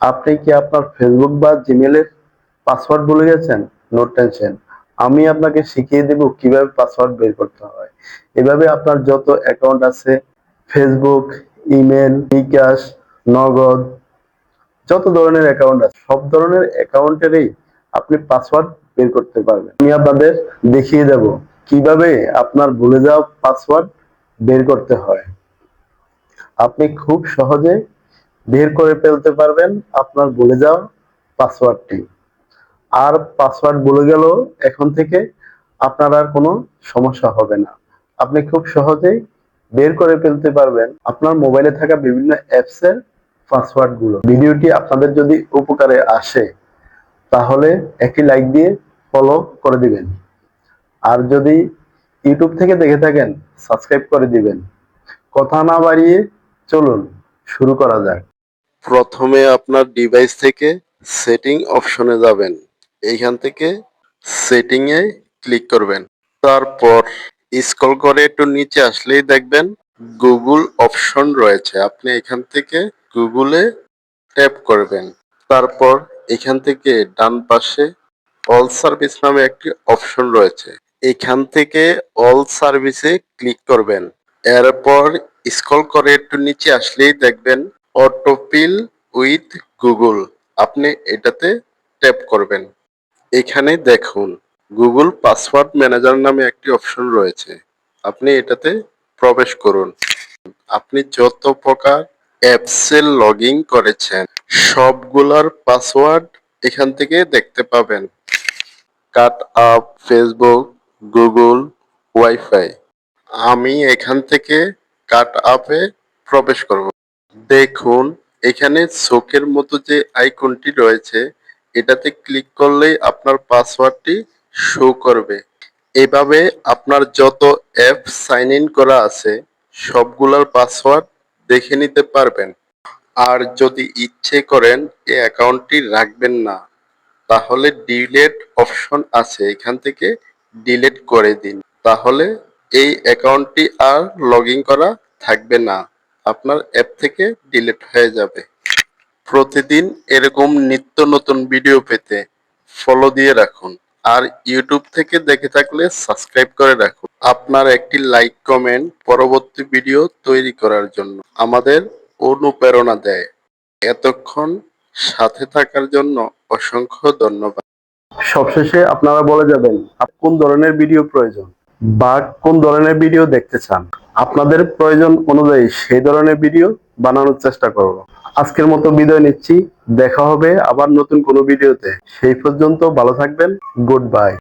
আপনি কি আপনার ফেসবুক বা জিমেলের পাসওয়ার্ড ভুলে গেছেন? নো টেনশন আমি আপনাকে শিখিয়ে দেব কীভাবে পাসওয়ার্ড বের করতে হয়। এভাবে আপনার যত অ্যাকাউন্ট আছে ফেসবুক ইমেল বিকাশ নগদ, যত ধরনের অ্যাকাউন্ট আছে, সব ধরনের অ্যাকাউন্টেরই আপনি পাসওয়ার্ড বের করতে পারবেন। আমি আপনাদের দেখিয়ে দেব কীভাবে আপনার ভুলে যাওয়া পাসওয়ার্ড বের করতে হয়। আপনি খুব সহজে বের করে ফেলতে পারবেন। আপনার ভুলে যাওয়া পাসওয়ার্ডটি। আর পাসওয়ার্ড ভুলে গেল এখন থেকে আপনার আর কোনো সমস্যা হবে না। আপনি খুব সহজেই বের করে ফেলতে পারবেন আপনার মোবাইলে থাকা বিভিন্ন অ্যাপসের পাসওয়ার্ডগুলো ভিডিওটি আপনাদের যদি উপকারে আসে, তাহলে একটি লাইক দিয়ে ফলো করে দিবেন। আর যদি ইউটিউব থেকে দেখে থাকেন সাবস্ক্রাইব করে দিবেন। কথা না বাড়িয়ে চলুন, শুরু করা যাক। প্রথমে আপনার ডিভাইস থেকে সেটিং অপশনে যাবেন। এইখান থেকে সেটিং এ ক্লিক করবেন। তারপর স্ক্রল করে একটু নিচে আসলেই দেখবেন গুগল অপশন রয়েছে। আপনি এখান থেকে গুগলে ট্যাপ করবেন। তারপর এখান থেকে ডান পাশে অল সার্ভিস নামে একটি অপশন রয়েছে। এখান থেকে অল সার্ভিসে ক্লিক করবেন। এরপর স্ক্রল করে একটু নিচে আসলেই দেখবেন অটোপিল উইথ গুগল। আপনি এটাতে ট্যাপ করবেন। এখানে দেখুন, গুগল পাসওয়ার্ড ম্যানেজার নামে একটি অপশন রয়েছে। আপনি এটাতে প্রবেশ করুন। আপনি যত প্রকার অ্যাপসে লগ ইন করেছেন, সবগুলার পাসওয়ার্ড এখান থেকে দেখতে পাবেন। Cut up Facebook, Google, wifi. আমি এখান থেকে কাট আপে প্রবেশ করব। দেখুন, এখানে চোখের মতো যে আইকনটি রয়েছে, এটাতে ক্লিক করলেই আপনার পাসওয়ার্ডটি শো করবে। এভাবে আপনার যত অ্যাপ সাইন ইন করা আছে, সবগুলোর পাসওয়ার্ড দেখে নিতে পারবেন। আর যদি ইচ্ছে করেন এই অ্যাকাউন্টটি রাখবেন না, তাহলে ডিলেট অপশন আছে, এখান থেকে ডিলিট করে দিন। তাহলে এই অ্যাকাউন্টটি আর লগ করা থাকবে না। আপনার অ্যাপ থেকে ডিলিট হয়ে যাবে। প্রতিদিন এরকম নিত্য নতুন ভিডিও পেতে ফলো দিয়ে রাখুন। আর ইউটিউব থেকে দেখে থাকলে সাবস্ক্রাইব করে রাখুন। আপনার একটি লাইক কমেন্ট পরবর্তী ভিডিও তৈরি করার জন্য আমাদের অনুপ্রেরণা দেয়। এতক্ষণ সাথে থাকার জন্য অসংখ্য ধন্যবাদ। সবশেষে আপনারা বলে যাবেন, কোন ধরনের ভিডিও প্রয়োজন? বা কোন ধরনের ভিডিও দেখতে চান, আপনাদের প্রয়োজন অনুযায়ী সেই ধরনের ভিডিও বানানোর চেষ্টা করব। আজকের মতো বিদায় নিচ্ছি। দেখা হবে আবার নতুন কোনো ভিডিওতে। সেই পর্যন্ত ভালো থাকবেন। Good bye.